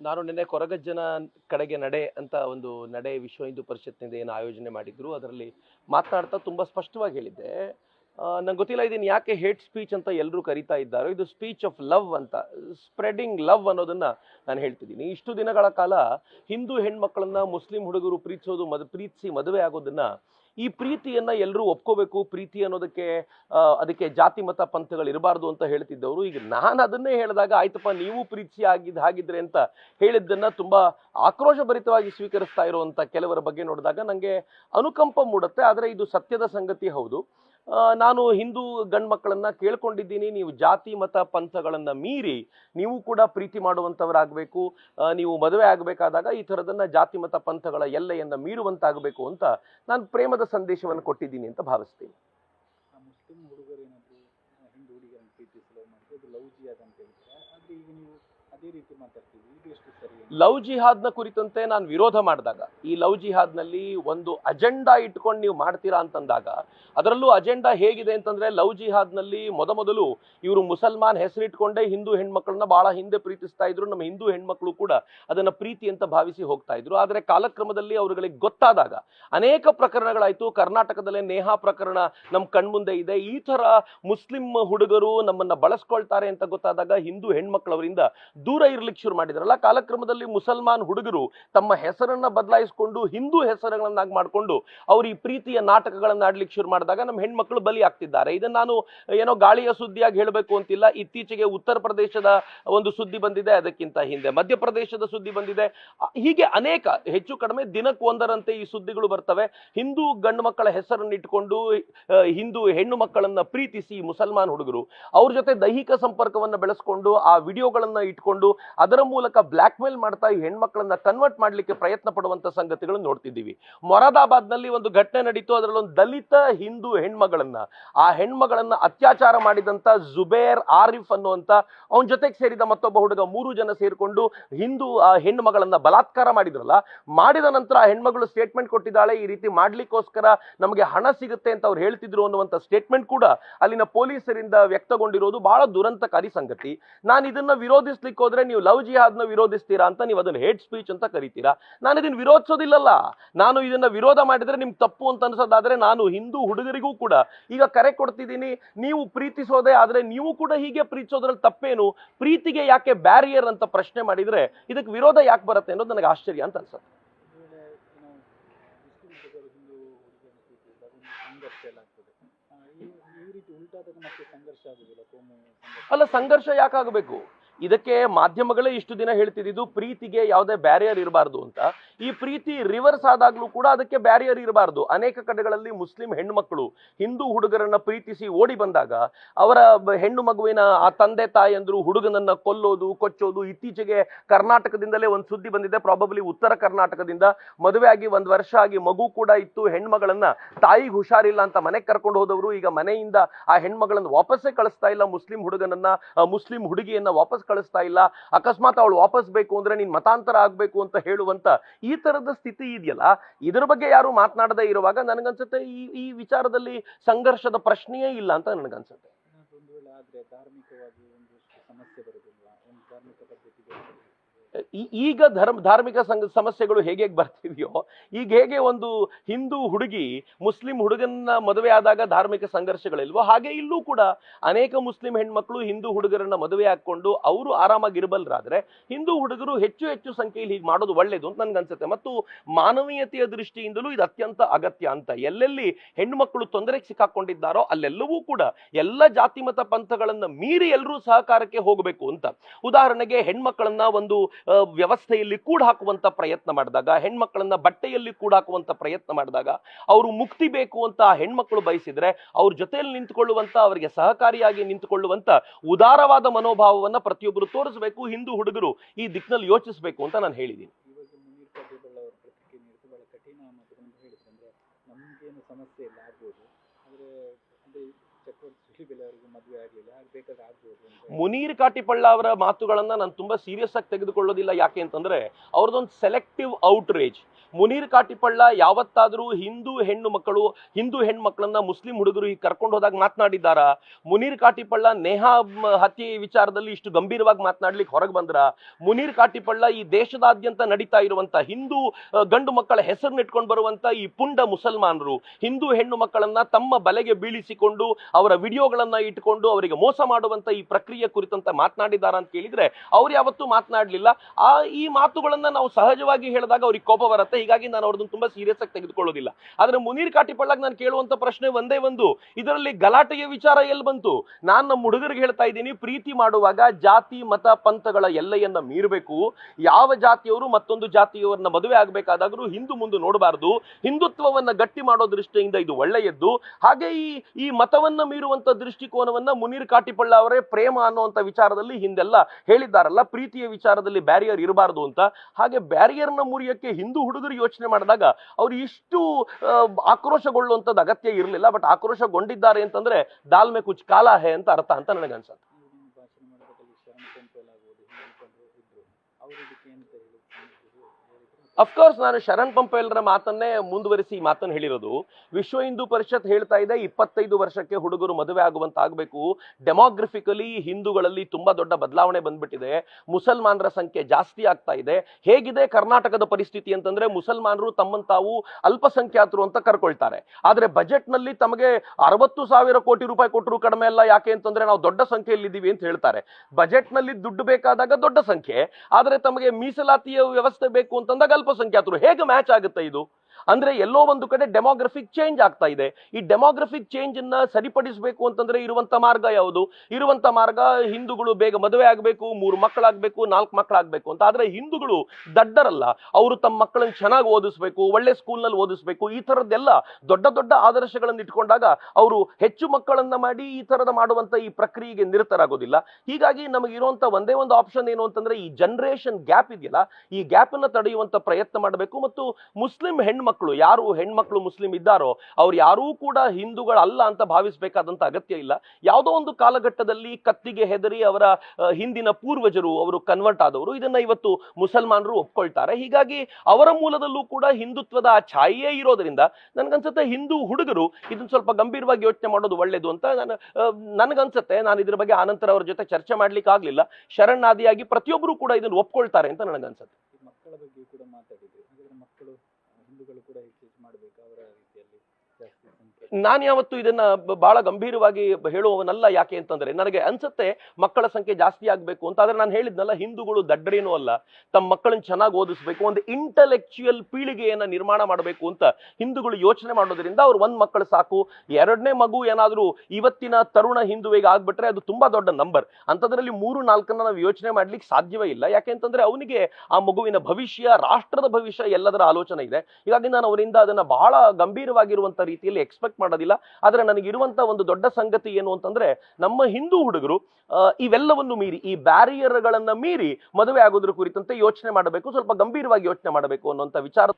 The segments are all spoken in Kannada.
ನಾನು ನಿನ್ನೆ ಕೊರಗಜ್ಜನ ಕಡೆಗೆ ನಡೆ ಅಂತ ಒಂದು ನಡೆ ವಿಶ್ವ ಹಿಂದೂ ಪರಿಷತ್ನಿಂದ ಏನು ಆಯೋಜನೆ ಮಾಡಿದ್ರು. ಅದರಲ್ಲಿ ಮಾತನಾಡ್ತಾ ತುಂಬ ಸ್ಪಷ್ಟವಾಗಿ ಹೇಳಿದ್ದೆ. ನಂಗೆ ಗೊತ್ತಿಲ್ಲ ಇದನ್ನು ಯಾಕೆ ಹೇಟ್ ಸ್ಪೀಚ್ ಅಂತ ಎಲ್ಲರೂ ಕರಿತಾ ಇದ್ದಾರೋ, ಇದು ಸ್ಪೀಚ್ ಆಫ್ ಲವ್ ಅಂತ ಸ್ಪ್ರೆಡಿಂಗ್ ಲವ್ ಅನ್ನೋದನ್ನ ನಾನು ಹೇಳ್ತಿದ್ದೀನಿ. ಇಷ್ಟು ದಿನಗಳ ಕಾಲ ಹಿಂದೂ ಹೆಣ್ಮಕ್ಳನ್ನ, ಮುಸ್ಲಿಂ ಹುಡುಗರು ಪ್ರೀತಿಸೋದು ಮದ್, ಪ್ರೀತಿಸಿ ಮದುವೆ ಆಗೋದನ್ನ ಈ ಪ್ರೀತಿಯನ್ನ ಎಲ್ಲರೂ ಒಪ್ಕೋಬೇಕು, ಪ್ರೀತಿ ಅನ್ನೋದಕ್ಕೆ ಅದಕ್ಕೆ ಜಾತಿ, ಮತ, ಪಂಥಗಳು ಇರಬಾರ್ದು ಅಂತ ಹೇಳ್ತಿದ್ದವರು. ಈಗ ನಾನು ಅದನ್ನೇ ಹೇಳಿದಾಗ ಆಯ್ತಪ್ಪ, ನೀವು ಪ್ರೀತಿ ಆಗಿದ್ದು ಹಾಗಿದ್ರೆ ಅಂತ ಹೇಳಿದ್ದನ್ನು ತುಂಬಾ ಆಕ್ರೋಶಭರಿತವಾಗಿ ಸ್ವೀಕರಿಸ್ತಾ ಇರುವಂತ ಕೆಲವರ ಬಗ್ಗೆ ನೋಡಿದಾಗ ನನಗೆ ಅನುಕಂಪ ಮೂಡುತ್ತೆ. ಆದರೆ ಇದು ಸತ್ಯದ ಸಂಗತಿ, ಹೌದು. ನಾನು ಹಿಂದೂ ಗಂಡು ಮಕ್ಕಳನ್ನ ಕೇಳ್ಕೊಂಡಿದ್ದೀನಿ. ನೀವು ಜಾತಿ, ಮತ, ಪಂಥಗಳನ್ನ ಮೀರಿ ನೀವು ಕೂಡ ಪ್ರೀತಿ ಮಾಡುವಂಥವರಾಗಬೇಕು. ನೀವು ಮದುವೆ ಆಗಬೇಕಾದಾಗ ಈ ಥರದನ್ನ ಜಾತಿ, ಮತ, ಪಂಥಗಳ ಎಲ್ಲೆಯನ್ನ ಮೀರುವಂತಾಗಬೇಕು ಅಂತ ನಾನು ಪ್ರೇಮದ ಸಂದೇಶವನ್ನು ಕೊಟ್ಟಿದ್ದೀನಿ ಅಂತ ಭಾವಿಸ್ತೀನಿ. ಹಿಂದೂ ಹುಡುಗಿಯನ್ನು ಪ್ರೀತಿಸಲು ಮಾಡಿದ್ರೆ ಲವ್ ಆದ್ರೆ ಈಗ ನೀವು ಲವ್ ಜಿಹಾದ್ನ ಕುರಿತಂತೆ ನಾನು ವಿರೋಧ ಮಾಡಿದಾಗ, ಈ ಲವ್ ಜಿಹಾದ್ನಲ್ಲಿ ಒಂದು ಅಜೆಂಡಾ ಇಟ್ಕೊಂಡು ನೀವು ಮಾಡ್ತೀರಾ ಅಂತಂದಾಗ, ಅದರಲ್ಲೂ ಅಜೆಂಡಾ ಹೇಗಿದೆ ಅಂತಂದ್ರೆ ಲವ್ ಜಿಹಾದ್ನಲ್ಲಿ ಮೊದಮೊದಲು ಇವರು ಮುಸಲ್ಮಾನ್ ಹೆಸರಿಟ್ಕೊಂಡೇ ಹಿಂದೂ ಹೆಣ್ಮಕ್ಳನ್ನ ಬಹಳ ಹಿಂದೆ ಪ್ರೀತಿಸ್ತಾ ಇದ್ರು. ನಮ್ಮ ಹಿಂದೂ ಹೆಣ್ಮಕ್ಳು ಕೂಡ ಅದನ್ನ ಪ್ರೀತಿ ಅಂತ ಭಾವಿಸಿ ಹೋಗ್ತಾ ಇದ್ರು. ಆದರೆ ಕಾಲಕ್ರಮದಲ್ಲಿ ಅವರುಗಳಿಗೆ ಗೊತ್ತಾದಾಗ ಅನೇಕ ಪ್ರಕರಣಗಳಾಯ್ತು. ಕರ್ನಾಟಕದಲ್ಲೇ ನೇಹಾ ಪ್ರಕರಣ ನಮ್ಮ ಕಣ್ಮುಂದೆ ಇದೆ. ಈ ತರ ಮುಸ್ಲಿಂ ಹುಡುಗರು ನಮ್ಮನ್ನ ಬಳಸ್ಕೊಳ್ತಾರೆ ಅಂತ ಗೊತ್ತಾದಾಗ ಹಿಂದೂ ಹೆಣ್ಮಕ್ಳವರಿಂದ ದೂರ ಇರ್ಲಿಕ್ಕೆ ಶುರು ಮಾಡಿದ್ರಲ್ಲ, ಕಾಲಕ್ರಮದಲ್ಲಿ ಮುಸಲ್ಮಾನ್ ಹುಡುಗರು ತಮ್ಮ ಹೆಸರನ್ನ ಬದಲಾಯಿಸಿಕೊಂಡು ಹಿಂದೂ ಹೆಸರುಗಳನ್ನಾಗಿ ಮಾಡಿಕೊಂಡು ಅವ್ರು ಈ ಪ್ರೀತಿಯ ನಾಟಕಗಳನ್ನ ಆಡ್ಲಿಕ್ಕೆ ಶುರು ಮಾಡಿದಾಗ ನಮ್ಮ ಹೆಣ್ಮಕ್ಳು ಬಲಿ ಆಗ್ತಿದ್ದಾರೆ. ಇದನ್ನ ನಾನು ಏನೋ ಗಾಳಿಯ ಸುದ್ದಿಯಾಗಿ ಹೇಳಬೇಕು ಅಂತಿಲ್ಲ, ಇತ್ತೀಚೆಗೆ ಉತ್ತರ ಪ್ರದೇಶದ ಒಂದು ಸುದ್ದಿ ಬಂದಿದೆ, ಅದಕ್ಕಿಂತ ಹಿಂದೆ. ಮಧ್ಯಪ್ರದೇಶದ ಸುದ್ದಿ ಬಂದಿದೆ. ಹೀಗೆ ಅನೇಕ, ಹೆಚ್ಚು ಕಡಿಮೆ ದಿನಕ್ಕೊಂದರಂತೆ ಈ ಸುದ್ದಿಗಳು ಬರ್ತವೆ. ಹಿಂದೂ ಗಂಡು ಮಕ್ಕಳ ಹೆಸರನ್ನು ಇಟ್ಟುಕೊಂಡು ಹಿಂದೂ ಹೆಣ್ಣು ಮಕ್ಕಳನ್ನ ಪ್ರೀತಿಸಿ ಮುಸಲ್ಮಾನ್ ಹುಡುಗರು ಅವ್ರ ಜೊತೆ ದೈಹಿಕ ಸಂಪರ್ಕವನ್ನು ಬೆಳೆಸ್ಕೊಂಡು ಆ ವಿಡಿಯೋಗಳನ್ನ ಇಟ್ಕೊಂಡು ಅದರ ಮೂಲಕ ಬ್ಲ್ಯಾಕ್ ಮೇಲ್ ಮಾಡ್ತಾ ಈ ಹೆಣ್ಮಕ್ಳನ್ನ ಕನ್ವರ್ಟ್ ಮಾಡ್ಲಿಕ್ಕೆ ಪ್ರಯತ್ನ ಪಡುವಂತ ಸಂಗತಿಗಳನ್ನು ನೋಡ್ತಿದ್ದೀವಿ. ಮೊರಾದಾಬಾದ್ನಲ್ಲಿ ಒಂದು ಘಟನೆ ನಡೀತು ಅದರಲ್ಲಿ ಒಂದು ದಲಿತ ಹಿಂದೂ ಹೆಣ್ಮಗಳನ್ನ. ಆ ಹೆಣ್ಮಗಳನ್ನ ಅತ್ಯಾಚಾರ ಮಾಡಿದಂತ ಜುಬೇರ್ ಆರಿಫ್ ಅನ್ನುವಂತ ಅವನ ಜೊತೆಗೆ ಸೇರಿದ ಮತ್ತೊಬ್ಬ ಹುಡುಗ ಮೂರು ಜನ ಸೇರಿಕೊಂಡು ಹಿಂದೂ, ಆ ಹೆಣ್ಮಗಳನ್ನ ಬಲಾತ್ಕಾರ ಮಾಡಿದ್ರಲ್ಲ, ಮಾಡಿದ ನಂತರ ಆ ಹೆಣ್ಮಗಳು ಸ್ಟೇಟ್ಮೆಂಟ್ ಕೊಟ್ಟಿದ್ದಾಳೆ, ಈ ರೀತಿ ಮಾಡ್ಲಿಕ್ಕೋಸ್ಕರ ನಮಗೆ ಹಣ ಸಿಗುತ್ತೆ ಅಂತ ಅವ್ರು ಹೇಳ್ತಿದ್ರು ಅನ್ನುವಂತ ಸ್ಟೇಟ್ಮೆಂಟ್ ಕೂಡ ಅಲ್ಲಿನ ಪೊಲೀಸರಿಂದ ವ್ಯಕ್ತಗೊಂಡಿರೋದು ಬಹಳ ದುರಂತಕಾರಿ ಸಂಗತಿ. ನಾನು ಇದನ್ನ ವಿರೋಧಿಸ್ಲಿಕ್ಕೆ ಹೋದ್ರೆ ನೀವು ಲವ್ ಜಿಹಾದ್ನ ವಿರೋಧಿಸ್ತೀರಾ ಅಂತ ನೀವು ಅದನ್ನ ಹೇಟ್ ಸ್ಪೀಚ್ ಅಂತ ಕರಿತೀರಾ? ನಾನು ಇದನ್ನ ವಿರೋಧಿಸೋದಿಲ್ಲಲ್ಲ. ನಾನು ಇದನ್ನ ವಿರೋಧ ಮಾಡಿದ್ರೆ ನಿಮ್ಗೆ ತಪ್ಪು ಅಂತ ಅನ್ಸೋದಾದ್ರೆ ನಾನು ಹಿಂದೂ ಹುಡುಗರಿಗೂ ಕೂಡ ಈಗ ಕರೆ ಕೊಡ್ತಿದ್ದೀನಿ. ನೀವು ಪ್ರೀತಿಸೋದೇ ಆದ್ರೆ ನೀವು ಕೂಡ ಹೀಗೆ ಪ್ರೀತಿಸೋದ್ರಲ್ಲಿ ತಪ್ಪೇನು? ಪ್ರೀತಿಗೆ ಯಾಕೆ ಬ್ಯಾರಿಯರ್ ಅಂತ ಪ್ರಶ್ನೆ ಮಾಡಿದ್ರೆ ಇದಕ್ಕೆ ವಿರೋಧ ಯಾಕೆ ಬರುತ್ತೆ ಅನ್ನೋದು ನನಗೆ ಆಶ್ಚರ್ಯ ಅಂತ ಅನ್ಸುತ್ತೆ. ಅಲ್ಲ, ಸಂಘರ್ಷ ಯಾಕಾಗಬೇಕು? ಇದಕ್ಕೆ ಮಾಧ್ಯಮಗಳೇ ಇಷ್ಟು ದಿನ ಹೇಳ್ತಿದ್ದು ಪ್ರೀತಿಗೆ ಯಾವುದೇ ಬ್ಯಾರಿಯರ್ ಇರಬಾರ್ದು ಅಂತ. ಈ ಪ್ರೀತಿ ರಿವರ್ಸ್ ಆದಾಗ್ಲೂ ಕೂಡ ಅದಕ್ಕೆ ಬ್ಯಾರಿಯರ್ ಇರಬಾರ್ದು. ಅನೇಕ ಕಡೆಗಳಲ್ಲಿ ಮುಸ್ಲಿಂ ಹೆಣ್ಮಕ್ಳು ಹಿಂದೂ ಹುಡುಗರನ್ನ ಪ್ರೀತಿಸಿ ಓಡಿ ಬಂದಾಗ ಅವರ ಹೆಣ್ಣು ಮಗುವಿನ ಆ ತಂದೆ ತಾಯಂದ್ರು ಹುಡುಗನನ್ನ ಕೊಲ್ಲೋದು, ಕೊಚ್ಚೋದು, ಇತ್ತೀಚೆಗೆ ಕರ್ನಾಟಕದಿಂದಲೇ ಒಂದು ಸುದ್ದಿ ಬಂದಿದೆ. ಪ್ರಾಬಬ್ಲಿ ಉತ್ತರ ಕರ್ನಾಟಕದಿಂದ. ಮದುವೆ ಆಗಿ ಒಂದು ವರ್ಷ ಆಗಿ ಮಗು ಕೂಡ ಇತ್ತು. ಹೆಣ್ಮಗಳನ್ನ ತಾಯಿಗೆ ಹುಷಾರಿಲ್ಲ ಅಂತ ಮನೆಗೆ ಕರ್ಕೊಂಡು ಹೋದವರು. ಈಗ ಮನೆಯಿಂದ ಆ ಹೆಣ್ಮಗಳನ್ನ ವಾಪಸ್ಸೇ ಕಳಿಸ್ತಾ ಇಲ್ಲ. ಮುಸ್ಲಿಂ ಹುಡುಗನನ್ನ ಮುಸ್ಲಿಂ ಹುಡುಗಿಯನ್ನ ವಾಪಸ್ ಕಳಿಸ್ತಾ ಇಲ್ಲ. ಅಕಸ್ಮಾತ್ ಅವಳು ವಾಪಸ್ ಬೇಕು ಅಂದ್ರೆ ನೀನ್ ಮತಾಂತರ ಆಗ್ಬೇಕು ಅಂತ ಹೇಳುವಂತ ಈ ತರದ ಸ್ಥಿತಿ ಇದೆಯಲ್ಲ? ಇದ್ರ ಬಗ್ಗೆ ಯಾರು ಮಾತನಾಡದೇ ಇರುವಾಗ ನನಗನ್ಸುತ್ತೆ ಈ ಈ ವಿಚಾರದಲ್ಲಿ ಸಂಘರ್ಷದ ಪ್ರಶ್ನೆಯೇ ಇಲ್ಲ ಅಂತ ನನಗನ್ಸುತ್ತೆ. ಈಗ ಧರ್ಮ, ಧಾರ್ಮಿಕ ಸಂಘ, ಸಮಸ್ಯೆಗಳು ಹೇಗೆ ಬರ್ತಿದೆಯೋ, ಈಗ ಹೇಗೆ ಒಂದು ಹಿಂದೂ ಹುಡುಗಿ, ಮುಸ್ಲಿಂ ಹುಡುಗನ ಮದುವೆ ಆದಾಗ ಧಾರ್ಮಿಕ ಸಂಘರ್ಷಗಳಿಲ್ವೋ, ಹಾಗೆ ಇಲ್ಲೂ ಕೂಡ ಅನೇಕ ಮುಸ್ಲಿಂ ಹೆಣ್ಮಕ್ಳು ಹಿಂದೂ ಹುಡುಗರನ್ನ ಮದುವೆ ಹಾಕೊಂಡು ಅವರು ಆರಾಮಾಗಿರಬಲ್ರಾದ್ರೆ ಹಿಂದೂ ಹುಡುಗರು ಹೆಚ್ಚು ಹೆಚ್ಚು ಸಂಖ್ಯೆಯಲ್ಲಿ ಹೀಗೆ ಮಾಡೋದು ಒಳ್ಳೇದು ಅಂತ ನನ್ಗನ್ಸುತ್ತೆ. ಮತ್ತು ಮಾನವೀಯತೆಯ ದೃಷ್ಟಿಯಿಂದಲೂ ಇದು ಅತ್ಯಂತ ಅಗತ್ಯ ಅಂತ. ಎಲ್ಲೆಲ್ಲಿ ಹೆಣ್ಮಕ್ಳು ತೊಂದರೆಗೆ ಸಿಕ್ಕಾಕೊಂಡಿದ್ದಾರೋ, ಅಲ್ಲೆಲ್ಲವೂ ಕೂಡ ಎಲ್ಲ ಜಾತಿ ಮತ ಪಂಥಗಳನ್ನ ಮೀರಿ ಎಲ್ಲರೂ ಸಹಕಾರಕ್ಕೆ ಹೋಗಬೇಕು ಅಂತ. ಉದಾಹರಣೆಗೆ ಹೆಣ್ಮಕ್ಕಳನ್ನ ಒಂದು ವ್ಯವಸ್ಥೆಯಲ್ಲಿ ಕೂಡ ಹಾಕುವಂತ ಪ್ರಯತ್ನ ಮಾಡಿದಾಗ, ಹೆಣ್ಮಕ್ಳನ್ನ ಬಟ್ಟೆಯಲ್ಲಿ ಕೂಡ ಹಾಕುವಂತ ಪ್ರಯತ್ನ ಮಾಡಿದಾಗ, ಅವರು ಮುಕ್ತಿ ಬೇಕು ಅಂತ ಆ ಹೆಣ್ಮಕ್ಳು ಬಯಸಿದ್ರೆ, ಅವ್ರ ಜೊತೆಯಲ್ಲಿ ನಿಂತುಕೊಳ್ಳುವಂತ, ಅವರಿಗೆ ಸಹಕಾರಿಯಾಗಿ ನಿಂತುಕೊಳ್ಳುವಂಥ ಉದಾರವಾದ ಮನೋಭಾವವನ್ನ ಪ್ರತಿಯೊಬ್ಬರು ತೋರಿಸಬೇಕು, ಹಿಂದೂ ಹುಡುಗರು ಈ ದಿಕ್ಕಿನಲ್ಲಿ ಯೋಚಿಸಬೇಕು ಅಂತ ನಾನು ಹೇಳಿದ್ದೀನಿ ಸಮಸ್ಯೆ ಇಲ್ಲ ಆಗ್ಬೋದು. ಮುನೀರ್ ಕಾಟಿಪಳ್ಳ ಅವರ ಮಾತುಗಳನ್ನ ನಾನು ತುಂಬಾ ಸೀರಿಯಸ್ ಆಗಿ ತೆಗೆದುಕೊಳ್ಳೋದಿಲ್ಲ ಯಾಕೆ ಅಂತಂದ್ರೆ ಅವ್ರದ್ದೊಂದು ಸೆಲೆಕ್ಟಿವ್ ಔಟ್ರೇಜ್ ಮುನೀರ್ ಕಾಟಿಪಳ್ಳ ಯಾವತ್ತಾದರೂ ಹಿಂದೂ ಹೆಣ್ಣು ಮಕ್ಕಳು, ಹಿಂದೂ ಹೆಣ್ಮಕ್ಳನ್ನ ಮುಸ್ಲಿಂ ಹುಡುಗರು ಈಗ ಕರ್ಕೊಂಡು ಹೋದಾಗ ಮಾತನಾಡಿದ್ದಾರ? ಮುನೀರ್ ಕಾಟಿಪಳ್ಳ ನೇಹಾ ಹತ್ಯೆ ವಿಚಾರದಲ್ಲಿ ಇಷ್ಟು ಗಂಭೀರವಾಗಿ ಮಾತನಾಡ್ಲಿಕ್ಕೆ ಹೊರಗೆ ಬಂದ್ರ? ಮುನೀರ್ ಕಾಟಿಪಳ್ಳ ಈ ದೇಶದಾದ್ಯಂತ ನಡೀತಾ ಇರುವಂತ ಹಿಂದೂ ಗಂಡು ಮಕ್ಕಳ ಹೆಸರನ್ನ ಇಟ್ಕೊಂಡು ಬರುವಂತ ಈ ಪುಂಡ ಮುಸಲ್ಮಾನರು, ಹಿಂದೂ ಹೆಣ್ಣು ಮಕ್ಕಳನ್ನ ತಮ್ಮ ಬಲೆಗೆ ಬೀಳಿಸಿಕೊಂಡು ಅವರ ವಿಡಿಯೋಗಳನ್ನ ಇಟ್ಕೊಂಡು ಅವರಿಗೆ ಮೋಸ ಮಾಡುವಂತ ಈ ಪ್ರಕ್ರಿಯೆ ಕುರಿತಂತೆ ಮಾತನಾಡಿದಾರ ಅಂತ ಕೇಳಿದ್ರೆ ಅವ್ರು ಯಾವತ್ತೂ ಮಾತನಾಡ್ಲಿಲ್ಲ. ಆ, ಈ ಮಾತುಗಳನ್ನ ನಾವು ಸಹಜವಾಗಿ ಹೇಳಿದಾಗ ಅವ್ರಿಗೆ ಕೋಪ ಬರುತ್ತೆ. ಹೀಗಾಗಿ ನಾನು ಅವ್ರದ್ದು ತುಂಬಾ ಸೀರಿಯಸ್ ಆಗಿ ತೆಗೆದುಕೊಳ್ಳೋದಿಲ್ಲ. ಆದ್ರೆ ಮುನೀರ್ ಕಾಟಿಪಳ್ಳಾಗ ನಾನು ಕೇಳುವಂತ ಪ್ರಶ್ನೆ ಒಂದೇ ಒಂದು. ಇದರಲ್ಲಿ ಗಲಾಟೆಯ ವಿಚಾರ ಎಲ್ಲಿ ಬಂತು? ನಾನು ನಮ್ಮ ಹುಡುಗರಿಗೆ ಹೇಳ್ತಾ ಇದ್ದೀನಿ, ಪ್ರೀತಿ ಮಾಡುವಾಗ ಜಾತಿ, ಮತ, ಪಂಥಗಳ ಎಲ್ಲೆಯನ್ನ ಮೀರಬೇಕು. ಯಾವ ಜಾತಿಯವರು ಮತ್ತೊಂದು ಜಾತಿಯವರನ್ನ ಮದುವೆ ಆಗಬೇಕಾದಾಗರೂ ಹಿಂದೂ ಮುಂದೆ ನೋಡಬಾರದು. ಹಿಂದುತ್ವವನ್ನ ಗಟ್ಟಿ ಮಾಡೋ ದೃಷ್ಟಿಯಿಂದ ಇದು ಒಳ್ಳೆಯದ್ದು. ಹಾಗೆ ಈ ಈ ಮತವನ್ನ ಮೀರುವಂತ ದೃಷ್ಟಿಕೋನವನ್ನ ಮುನೀರ್ ಕಾಟಿಪಳ್ಳ ಅವರೇ ಪ್ರೇಮ ಅನ್ನುವಂತ ವಿಚಾರದಲ್ಲಿ ಹಿಂದೆಲ್ಲ ಹೇಳಿದ್ದಾರಲ್ಲ. ಪ್ರೀತಿಯ ವಿಚಾರದಲ್ಲಿ ಬ್ಯಾರಿಯರ್ ಇರಬಾರದು ಅಂತ. ಹಾಗೆ ಬ್ಯಾರಿಯರ್ನ ಮುರಿಯಕ್ಕೆ ಹಿಂದೂ ಹುಡುಗರು ಯೋಚನೆ ಮಾಡಿದಾಗ ಅವ್ರು ಇಷ್ಟು ಆಕ್ರೋಶಗೊಳ್ಳುವಂಥದ್ದು ಅಗತ್ಯ ಇರಲಿಲ್ಲ. ಬಟ್ ಆಕ್ರೋಶಗೊಂಡಿದ್ದಾರೆ ಅಂತಂದ್ರೆ ದಾಲ್ಮೆ ಕುಚ್ ಕಾಲ ಹೇ ಅಂತ ಅರ್ಥ ಅಂತ ನನಗನ್ಸುತ್ತೆ ನೀವು ನಿಮ್ಮ ಭಾಷಣ ಮಾಡಿದಲ್ಲಿ ಶರಣ ಟೆಂಪಲ್ ಆಗ್ಬೋದು ಹಿಂದೂ ಇದ್ರು ಅವರು ಇದಕ್ಕೆ ಏನಂತ ಹೇಳಿ ಹೇಳಿದ್ರು ಅಫ್ಕೋರ್ಸ್ ನಾನು ಶರಣ್ ಪಂಪೇಲ್ರ ಮಾತನ್ನೇ ಮುಂದುವರಿಸಿ ಈ ಮಾತನ್ನು ಹೇಳಿರೋದು. ವಿಶ್ವ ಹಿಂದೂ ಪರಿಷತ್ ಹೇಳ್ತಾ ಇದೆ, ಇಪ್ಪತ್ತೈದು ವರ್ಷಕ್ಕೆ ಹುಡುಗರು ಮದುವೆ ಆಗುವಂತ ಆಗಬೇಕು ಡೆಮೋಗ್ರಫಿಕಲಿ ಹಿಂದೂಗಳಲ್ಲಿ ತುಂಬಾ ದೊಡ್ಡ ಬದಲಾವಣೆ ಬಂದ್ಬಿಟ್ಟಿದೆ. ಮುಸಲ್ಮಾನರ ಸಂಖ್ಯೆ ಜಾಸ್ತಿ ಆಗ್ತಾ ಇದೆ. ಹೇಗಿದೆ ಕರ್ನಾಟಕದ ಪರಿಸ್ಥಿತಿ ಅಂತಂದ್ರೆ, ಮುಸಲ್ಮಾನರು ತಮ್ಮನ್ನು ತಾವು ಅಲ್ಪಸಂಖ್ಯಾತರು ಅಂತ ಕರ್ಕೊಳ್ತಾರೆ. ಆದ್ರೆ ಬಜೆಟ್ನಲ್ಲಿ ತಮಗೆ ಅರವತ್ತು ಸಾವಿರ ಕೋಟಿ ರೂಪಾಯಿ ಕೊಟ್ಟರು ಕಡಿಮೆ ಅಲ್ಲ, ಯಾಕೆ ಅಂತಂದ್ರೆ ನಾವು ದೊಡ್ಡ ಸಂಖ್ಯೆಯಲ್ಲಿ ಇದ್ದೀವಿ ಅಂತ ಹೇಳ್ತಾರೆ. ಬಜೆಟ್ನಲ್ಲಿ ದುಡ್ಡು ಬೇಕಾದಾಗ ದೊಡ್ಡ ಸಂಖ್ಯೆ, ಆದ್ರೆ ತಮಗೆ ಮೀಸಲಾತಿಯ ವ್ಯವಸ್ಥೆ ಬೇಕು ಅಂತಂದಾಗ ಅಲ್ಪಸಂಖ್ಯಾತರು ಹೇಗೆ ಮ್ಯಾಚ್ ಆಗುತ್ತೆ ಇದು? ಅಂದ್ರೆ ಎಲ್ಲೋ ಒಂದು ಕಡೆ ಡೆಮೋಗ್ರಫಿಕ್ ಚೇಂಜ್ ಆಗ್ತಾ ಇದೆ. ಈ ಡೆಮೋಗ್ರಫಿಕ್ ಚೇಂಜ್ ಅನ್ನ ಸರಿಪಡಿಸಬೇಕು ಅಂತಂದ್ರೆ ಇರುವಂತ ಮಾರ್ಗ ಯಾವುದು? ಇರುವಂತ ಮಾರ್ಗ ಹಿಂದೂಗಳು ಬೇಗ ಮದುವೆ ಆಗಬೇಕು, ಮೂರು ಮಕ್ಕಳಾಗಬೇಕು, ನಾಲ್ಕು ಮಕ್ಕಳಾಗಬೇಕು ಅಂತ. ಆದ್ರೆ ಹಿಂದೂಗಳು ದಡ್ಡರಲ್ಲ. ಅವರು ತಮ್ಮ ಮಕ್ಕಳನ್ನ ಚೆನ್ನಾಗಿ ಓದಿಸ್ಬೇಕು, ಒಳ್ಳೆ ಸ್ಕೂಲ್ನಲ್ಲಿ ಓದಿಸ್ಬೇಕು, ಈ ತರದ್ದೆಲ್ಲ ದೊಡ್ಡ ದೊಡ್ಡ ಆದರ್ಶಗಳನ್ನು ಇಟ್ಕೊಂಡಾಗ ಅವರು ಹೆಚ್ಚು ಮಕ್ಕಳನ್ನ ಮಾಡಿ ಈ ತರದ ಮಾಡುವಂತ ಈ ಪ್ರಕ್ರಿಯೆಗೆ ನಿರತರಾಗೋದಿಲ್ಲ. ಹೀಗಾಗಿ ನಮಗೆ ಇರುವಂತ ಒಂದೇ ಒಂದು ಆಪ್ಷನ್ ಏನು ಅಂತಂದ್ರೆ ಈ ಜನರೇಷನ್ ಗ್ಯಾಪ್ ಇದೆಯಲ್ಲ, ಈ ಗ್ಯಾಪ್ ಅನ್ನ ತಡೆಯುವಂತ ಪ್ರಯತ್ನ ಮಾಡಬೇಕು. ಮತ್ತು ಮುಸ್ಲಿಂ ಹೆಣ್ಮಕ್ಳು ಯಾರು ಹೆಣ್ಮಕ್ಳು ಮುಸ್ಲಿಂ ಇದ್ದಾರೋ, ಅವ್ರು ಯಾರೂ ಕೂಡ ಹಿಂದೂಗಳಲ್ಲ ಅಂತ ಭಾವಿಸಬೇಕಾದಂತ ಅಗತ್ಯ ಇಲ್ಲ. ಯಾವುದೋ ಒಂದು ಕಾಲಘಟ್ಟದಲ್ಲಿ ಕತ್ತಿಗೆ ಹೆದರಿ ಅವರ ಹಿಂದಿನ ಪೂರ್ವಜರು ಅವರು ಕನ್ವರ್ಟ್ ಆದವರು, ಇದನ್ನ ಇವತ್ತು ಮುಸಲ್ಮಾನರು ಒಪ್ಕೊಳ್ತಾರೆ. ಹೀಗಾಗಿ ಅವರ ಮೂಲದಲ್ಲೂ ಕೂಡ ಹಿಂದುತ್ವದ ಛಾಯೆಯೇ ಇರೋದ್ರಿಂದ ನನ್ಗನ್ಸುತ್ತೆ ಹಿಂದೂ ಹುಡುಗರು ಇದನ್ನ ಸ್ವಲ್ಪ ಗಂಭೀರವಾಗಿ ಯೋಚನೆ ಮಾಡೋದು ಒಳ್ಳೇದು ಅಂತ ನಾನು ನನಗನ್ಸುತ್ತೆ. ನಾನು ಇದ್ರ ಬಗ್ಗೆ ಆನಂತರ ಅವರ ಜೊತೆ ಚರ್ಚೆ ಮಾಡ್ಲಿಕ್ಕೆ ಆಗ್ಲಿಲ್ಲ ಶರಣಾದಿಯಾಗಿ ಪ್ರತಿಯೊಬ್ಬರು ಕೂಡ ಇದನ್ನು ಒಪ್ಕೊಳ್ತಾರೆ ಅಂತ ನನಗನ್ಸುತ್ತೆ. ಮಕ್ಕಳ ಬಗ್ಗೆ ಕೂಡ ಮಕ್ಕಳು ಕೂಡ ಕೂಡ ಹೆಚ್ಚು ಮಾಡಬೇಕು ಅವರ ರೀತಿಯಲ್ಲಿ ಜಾಸ್ತಿ. ನಾನು ಯಾವತ್ತು ಇದನ್ನ ಬಹಳ ಗಂಭೀರವಾಗಿ ಹೇಳುವವನಲ್ಲ ಯಾಕೆ ಅಂತಂದ್ರೆ, ನನಗೆ ಅನ್ಸುತ್ತೆ ಮಕ್ಕಳ ಸಂಖ್ಯೆ ಜಾಸ್ತಿ ಆಗಬೇಕು ಅಂತ. ಆದ್ರೆ ನಾನು ಹೇಳಿದ್ನಲ್ಲ, ಹಿಂದೂಗಳು ದಡ್ಡರೇನೂ ಅಲ್ಲ. ತಮ್ಮ ಮಕ್ಕಳನ್ನ ಚೆನ್ನಾಗಿ ಓದಿಸ್ಬೇಕು, ಒಂದು ಇಂಟಲೆಕ್ಚುಯಲ್ ಪೀಳಿಗೆಯನ್ನ ನಿರ್ಮಾಣ ಮಾಡಬೇಕು ಅಂತ ಹಿಂದೂಗಳು ಯೋಚನೆ ಮಾಡೋದ್ರಿಂದ ಅವ್ರು ಒಂದ್ ಮಕ್ಕಳು ಸಾಕು. ಎರಡನೇ ಮಗು ಏನಾದರೂ ಇವತ್ತಿನ ತರುಣ ಹಿಂದುವಿಗೆ ಆಗ್ಬಿಟ್ರೆ ಅದು ತುಂಬಾ ದೊಡ್ಡ ನಂಬರ್ ಅಂತದ್ರಲ್ಲಿ ಮೂರು, ನಾಲ್ಕನ್ನ ನಾವು ಯೋಚನೆ ಮಾಡ್ಲಿಕ್ಕೆ ಸಾಧ್ಯವೇ ಇಲ್ಲ. ಯಾಕೆ ಅಂತಂದ್ರೆ ಅವನಿಗೆ ಆ ಮಗುವಿನ ಭವಿಷ್ಯ, ರಾಷ್ಟ್ರದ ಭವಿಷ್ಯ ಎಲ್ಲದರ ಆಲೋಚನೆ ಇದೆ. ಹೀಗಾಗಿ ನಾನು ಅವರಿಂದ ಅದನ್ನ ಬಹಳ ಗಂಭೀರವಾಗಿರುವಂತ ರೀತಿಯಲ್ಲಿ ಎಕ್ಸ್ಪೆಕ್ಟ್ ಮಾಡೋದಿಲ್ಲ. ಆದ್ರೆ ನನಗಿರುವಂಥ ಒಂದು ದೊಡ್ಡ ಸಂಗತಿ ಏನು ಅಂತಂದ್ರೆ, ನಮ್ಮ ಹಿಂದೂ ಹುಡುಗರು ಇವೆಲ್ಲವನ್ನು ಮೀರಿ, ಈ ಬ್ಯಾರಿಯರ್ಗಳನ್ನ ಮೀರಿ ಮದುವೆ ಆಗೋದ್ರ ಕುರಿತಂತೆ ಯೋಚನೆ ಮಾಡಬೇಕು, ಸ್ವಲ್ಪ ಗಂಭೀರವಾಗಿ ಯೋಚನೆ ಮಾಡಬೇಕು ಅನ್ನುವಂಥ ವಿಚಾರ.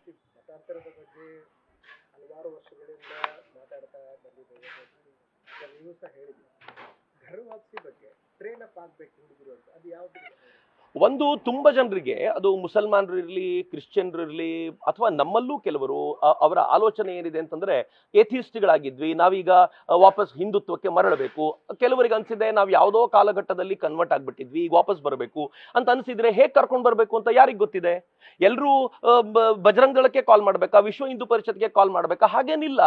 ಬಗ್ಗೆ ಟ್ರೈನ್ ಅಪ್ ಆಗ್ಬೇಕು ಹುಡುಗರು ಅಂತ, ಅದು ಯಾವ್ದು? ಒಂದು ತುಂಬಾ ಜನರಿಗೆ, ಅದು ಮುಸಲ್ಮಾನರು ಇರಲಿ, ಕ್ರಿಶ್ಚಿಯನ್ರು ಇರಲಿ, ಅಥವಾ ನಮ್ಮಲ್ಲೂ ಕೆಲವರು ಅವರ ಆಲೋಚನೆ ಏನಿದೆ ಅಂತಂದ್ರೆ ಏಥಿಸ್ಟ್ಗಳಾಗಿದ್ವಿ ನಾವೀಗ ವಾಪಸ್ ಹಿಂದುತ್ವಕ್ಕೆ ಮರಳಬೇಕು. ಕೆಲವರಿಗೆ ಅನ್ಸಿದೆ ನಾವು ಯಾವುದೋ ಕಾಲಘಟ್ಟದಲ್ಲಿ ಕನ್ವರ್ಟ್ ಆಗ್ಬಿಟ್ಟಿದ್ವಿ, ಈಗ ವಾಪಸ್ ಬರಬೇಕು. ಅಂತ ಅನ್ಸಿದ್ರೆ, ಹೇಗೆ ಕರ್ಕೊಂಡು ಬರಬೇಕು ಅಂತ ಯಾರಿಗೆ ಗೊತ್ತಿದೆ? ಎಲ್ಲರೂ ಬಜರಂಗ್ ದಳಕ್ಕೆ ಕಾಲ್ ಮಾಡ್ಬೇಕಾ? ವಿಶ್ವ ಹಿಂದೂ ಪರಿಷತ್ಗೆ ಕಾಲ್ ಮಾಡ್ಬೇಕಾ? ಹಾಗೇನಿಲ್ಲ.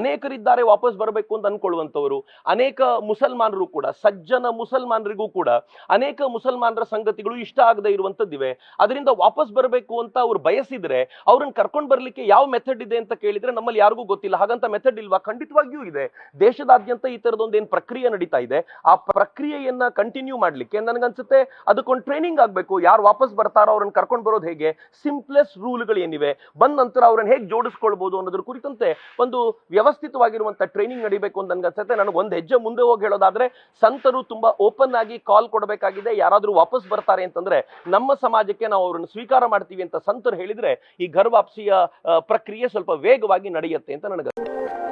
ಅನೇಕರಿದ್ದಾರೆ ವಾಪಸ್ ಬರಬೇಕು ಅಂತ ಅನ್ಕೊಳ್ಳುವಂಥವರು. ಅನೇಕ ಮುಸಲ್ಮಾನರು ಕೂಡ, ಸಜ್ಜನ ಮುಸಲ್ಮಾನರಿಗೂ ಕೂಡ, ಅನೇಕ ಮುಸಲ್ಮಾನರ ಸಂಗತಿಗಳು ಇಷ್ಟ ಆಗದೆ ಇರುವಂತದ್ದಿವೆ ಅದರಿಂದ ವಾಪಸ್ ಬರಬೇಕು ಅಂತ ಅವ್ರು ಬಯಸಿದ್ರೆ ಅವ್ರನ್ನ ಕರ್ಕೊಂಡು ಬರ್ಲಿಕ್ಕೆ ಯಾವ ಮೆಥಡ್ ಇದೆ ಅಂತ ಕೇಳಿದ್ರೆ ನಮ್ಮಲ್ಲಿ ಯಾರಿಗೂ ಗೊತ್ತಿಲ್ಲ. ಹಾಗಂತ ಮೆಥಡ್ ಇಲ್ವಾ? ಖಂಡಿತವಾಗಿಯೂ ಇದೆ. ದೇಶದಾದ್ಯಂತ ಈ ತರದೊಂದು ಏನ್ ಪ್ರಕ್ರಿಯೆ ನಡೀತಾ ಇದೆ. ಆ ಪ್ರಕ್ರಿಯೆಯನ್ನ ಕಂಟಿನ್ಯೂ ಮಾಡ್ಲಿಕ್ಕೆ ನನ್ಗನ್ಸುತ್ತೆ, ಅದಕ್ಕೊಂದು ಟ್ರೈನಿಂಗ್ ಆಗ್ಬೇಕು. ಯಾರು ವಾಪಸ್ ಬರ್ತಾರೋ ಅವ್ರನ್ನ ಕರ್ಕೊಂಡು ಬರೋದು ಹೇಗೆ? ಸಿಂಪ್ಲೆಸ್ ರೂಲ್ಗಳು ಏನಿವೆ? ಬಂದ ನಂತರ ಅವ್ರನ್ನ ಹೇಗೆ ಜೋಡಿಸ್ಕೊಳ್ಬಹುದು ಅನ್ನೋದ್ರ ಕುರಿತಂತೆ ಒಂದು ವ್ಯವಸ್ಥಿತವಾಗಿರುವಂತ ಟ್ರೈನಿಂಗ್ ನಡಿಬೇಕು ಅಂತ ನನ್ಗನ್ಸುತ್ತೆ. ನನಗೆ ಒಂದು ಹೆಜ್ಜೆ ಮುಂದೆ ಹೋಗಿ ಹೇಳೋದಾದ್ರೆ, ಸಂತರು ತುಂಬಾ ಓಪನ್ ಆಗಿ ಕಾಲ್ ಕೊಡಬೇಕಾಗಿದೆ. ಯಾರಾದ್ರೂ ವಾಪಸ್ ಬರ್ತಾರೆ ಅಂತಂದ್ರೆ ನಮ್ಮ ಸಮಾಜಕ್ಕೆ ನಾವು ಅವರನ್ನು ಸ್ವೀಕಾರ ಮಾಡ್ತೀವಿ ಅಂತ ಸಂತರು ಹೇಳಿದ್ರೆ ಈ ಗರ್ಭಾಪ್ಸಿಯ ಪ್ರಕ್ರಿಯೆ ಸ್ವಲ್ಪ ವೇಗವಾಗಿ ನಡೆಯುತ್ತೆ ಅಂತ ನನಗೆ